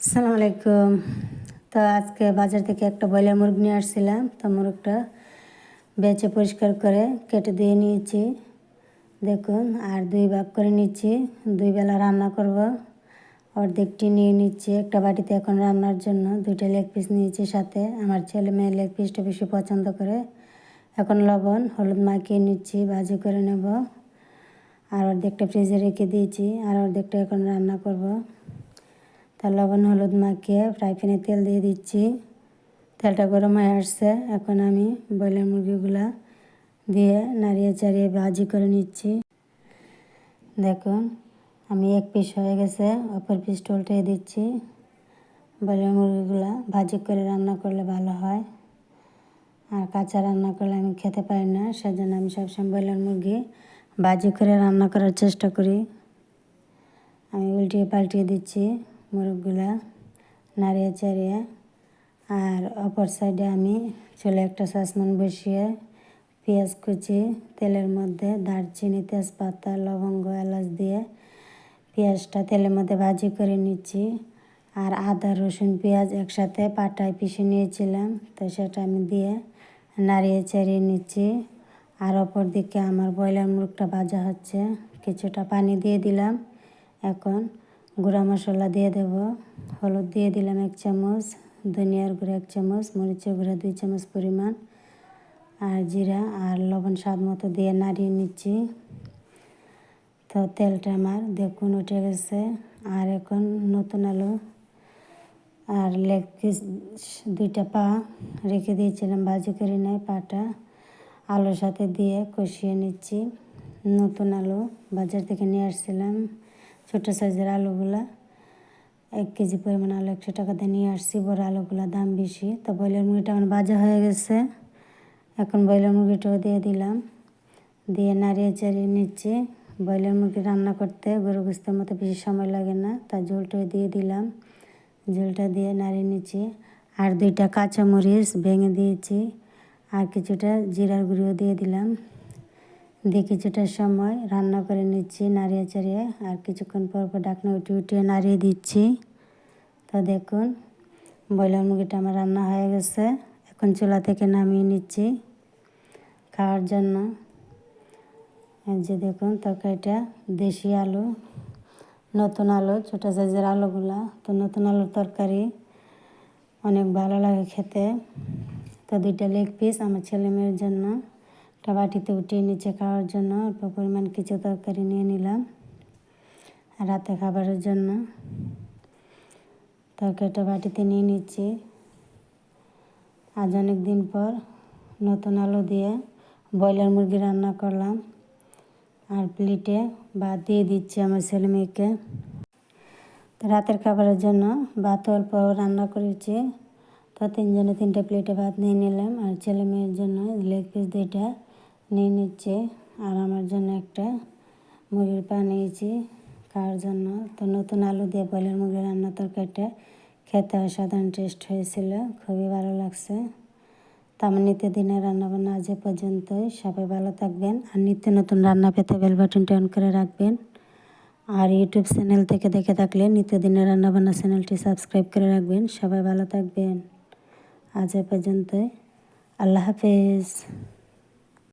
আসসালামু আলাইকুম। তো আজকে বাজার থেকে একটা ব্রয়লার মুরগি নিয়ে আসছিলাম। তো মুরগটা বেচে পরিষ্কার করে কেটে দিয়ে নিয়েছি। দেখুন, আর দুই ভাগ করে নিচ্ছি। দুই বেলা রান্না করব। অর্ধেকটি নিয়ে নিচ্ছি। একটা বাটিতে এখন রান্নার জন্য দুইটা লেগ পিস নিয়েছি সাথে। আমার ছেলে মেয়ে লেগ পিসটা বেশি পছন্দ করে। এখন লবণ, হলুদ মাখিয়ে নিচ্ছি, ভাজি করে নেব। আর অর্ধেকটা ফ্রিজে রেখে দিয়েছি। আর অর্ধেকটা এখন রান্না করব। তার লবণ, হলুদ মাখিয়ে ফ্রাই প্যানে তেল দিয়ে দিচ্ছি। তেলটা গরম হয়ে আসছে। এখন আমি ব্রয়লার মুরগিগুলা দিয়ে নাড়িয়ে চাড়িয়ে ভাজি করে নিচ্ছি। দেখুন, আমি এক পিস হয়ে গেছে। অপর পিস উল্টে দিচ্ছি। ব্রয়লার মুরগিগুলা ভাজি করে রান্না করলে ভালো হয়। আর কাঁচা রান্না করলে আমি খেতে পারি না। সেজন্য আমি সবসময় ব্রয়লার মুরগি ভাজি করে রান্না করার চেষ্টা করি। আমি উল্টিয়ে পাল্টিয়ে দিচ্ছি। মুরগগুলা নাড়িয়ে চাড়িয়ে আর অপর সাইডে আমি চলে একটা সসমান বসিয়ে পেঁয়াজ কুচি, তেলের মধ্যে দারচিনি, তেজপাতা, লবঙ্গ, এলাচ দিয়ে পেঁয়াজটা তেলের মধ্যে ভাজি করে নিচ্ছি। আর আদা, রসুন, পেঁয়াজ একসাথে পাটায় পিষে নিয়েছিলাম, তো সেটা আমি দিয়ে নাড়িয়ে চাড়িয়ে নিচ্ছি। আর অপর দিকে আমার ব্রয়লার মুরগটা ভাজা হচ্ছে, কিছুটা পানি দিয়ে দিলাম এখন। গুঁড়া মশলা দিয়ে দেব। হলুদ দিয়ে দিলাম এক চামচ, ধনিয়ার গুঁড়ো এক চামচ, মরিচের গুঁড়া দুই চামচ পরিমাণ, আর জিরা আর লবণ স্বাদ মতো দিয়ে নাড়িয়ে নিচ্ছি। তো তেলটা আমার দেখুন উঠে গেছে। আর এখন নতুন আলু আর লেগ পিস দুইটা পা রেখে দিয়েছিলাম ভাজি করে নেয় পাটা। আলুর সাথে দিয়ে কষিয়ে নিচ্ছি। নতুন আলু বাজার থেকে নিয়ে আসছিলাম। ছোটো সাইজের আলুগুলা, এক কেজি পরিমাণ আলু একশো টাকা দিয়ে নিয়ে আসছি। বড় আলুগুলা দাম বেশি। তো ব্রয়লার মুরগিটা আমার বাজা হয়ে গেছে। এখন ব্রয়লার মুরগিটাও দিয়ে দিলাম। দিয়ে নাড়িয়ে চাড়িয়ে নিচ্ছি। ব্রয়লার মুরগি রান্না করতে গরু গুস্তের মতো বেশি সময় লাগে না। তার ঝোলটাও দিয়ে দিলাম। ঝোলটা দিয়ে নাড়িয়ে নিচ্ছি। আর দুইটা কাঁচামরিচ ভেঙে দিয়েছি। আর কিছুটা জিরার গুঁড়িও দিয়ে দিলাম। দিয়ে কিছুটা সময় রান্না করে নিচ্ছি, নাড়িয়ে চাড়িয়ে, আর কিছুক্ষণ পর পর ডাকনা উঠে উঠিয়ে নাড়িয়ে দিচ্ছি। তো দেখুন, ব্রয়লার মুরগিটা আমার রান্না হয়ে গেছে। এখন চুলা থেকে নামিয়ে নিচ্ছি খাওয়ার জন্য। যে দেখুন, তরকারিটা দেশি আলু, নতুন আলু, ছোটো সাইজের আলুগুলা। তো নতুন আলুর তরকারি অনেক ভালো লাগে খেতে। তো দুইটা লেগ পিস আমার ছেলে মেয়ের জন্য। একটা বাটিতে উঠিয়ে নিচে খাওয়ার জন্য অল্প পরিমাণ কিছু তরকারি নিয়ে নিলাম রাতে খাবারের জন্য। তরকারিটা বাটিতে নিয়ে নিচ্ছি। আজ অনেক দিন পর নতুন আলু দিয়ে ব্রয়লার মুরগি রান্না করলাম। আর প্লেটে ভাত দিয়ে দিচ্ছি আমার ছেলে মেয়েকে। তো রাতের খাবারের জন্য ভাত অল্প রান্না করেছি। তো তিনজনে তিনটে প্লেটে ভাত নিয়ে নিলাম আর ছেলে মেয়ের জন্য লেগ পিস দুইটা নিয়ে নিচ্ছে। আর আমার জন্য একটা মুরগির পা নিয়েছি। খাওয়ার জন্য? তো নতুন আলু দিয়ে ব্রয়লার মুরগির রান্না তরকারিটা খেতে অসাধারণ টেস্ট হয়েছিল। খুবই ভালো লাগছে। তো আমার নিত্যদিনের রান্নাবান্না আজ পর্যন্তই। সবাই ভালো থাকবেন আর নিত্য নতুন রান্না পেতে বেল বাটনটি অন করে রাখবেন। আর ইউটিউব চ্যানেল থেকে দেখে থাকলে নিত্যদিনের রান্নাবান্না চ্যানেলটি সাবস্ক্রাইব করে রাখবেন। সবাই ভালো থাকবেন। আজ পর্যন্তই। আল্লাহ হাফেজ।